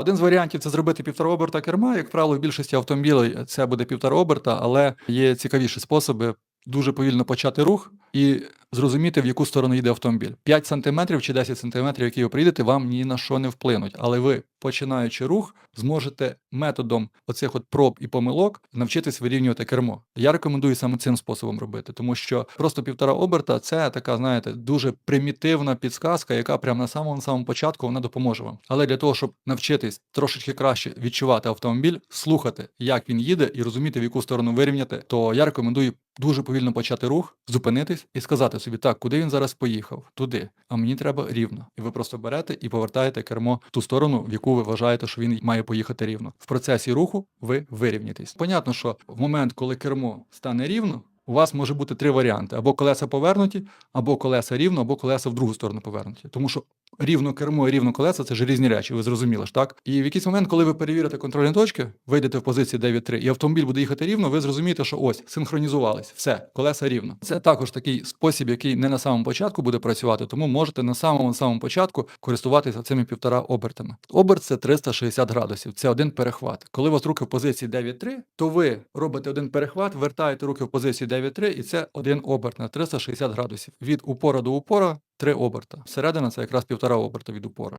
Один з варіантів це зробити півтора оберта керма. Як правило, в більшості автомобілів це буде півтора оберта, але є цікавіші способи дуже повільно почати рух і зрозуміти, в яку сторону йде автомобіль. 5 см чи 10 см, які ви приїдете, вам ні на що не вплинуть. Але ви, починаючи рух, зможете методом оцих от проб і помилок навчитись вирівнювати кермо. Я рекомендую саме цим способом робити, тому що просто півтора оберта це така, знаєте, дуже примітивна підсказка, яка прямо на самому самому початку вона допоможе вам. Але для того, щоб навчитись трошечки краще відчувати автомобіль, слухати, як він їде, і розуміти, в яку сторону вирівняти, то я рекомендую дуже повільно почати рух, зупинитись і сказати собі, так, куди він зараз поїхав? Туди. А мені треба рівно. І ви просто берете і повертаєте кермо в ту сторону, в яку ви вважаєте, що він має поїхати рівно. В процесі руху ви вирівняєтесь. Понятно, що в момент, коли кермо стане рівно. У вас може бути три варіанти: або колеса повернуті, або колеса рівно, або колеса в другу сторону повернуті. Тому що рівно кермо і рівно колеса це різні речі, ви зрозуміли ж так? І в якийсь момент, коли ви перевірите контрольні точки, вийдете в позиції 9-3, і автомобіль буде їхати рівно, ви зрозумієте, що ось синхронізувались, все, колеса рівно. Це також такий спосіб, який не на самому початку буде працювати, тому можете на самому самому початку користуватися цими півтора обертами. Оберт це 360 градусів, це один перехват. Коли у вас руки в позиції 9-3, то ви робите один перехват, вертаєте руки в позицію 9-3, і це один оберт на 360 градусів. Від упора до упора три оберта. Середина це якраз півтора оберта від упора.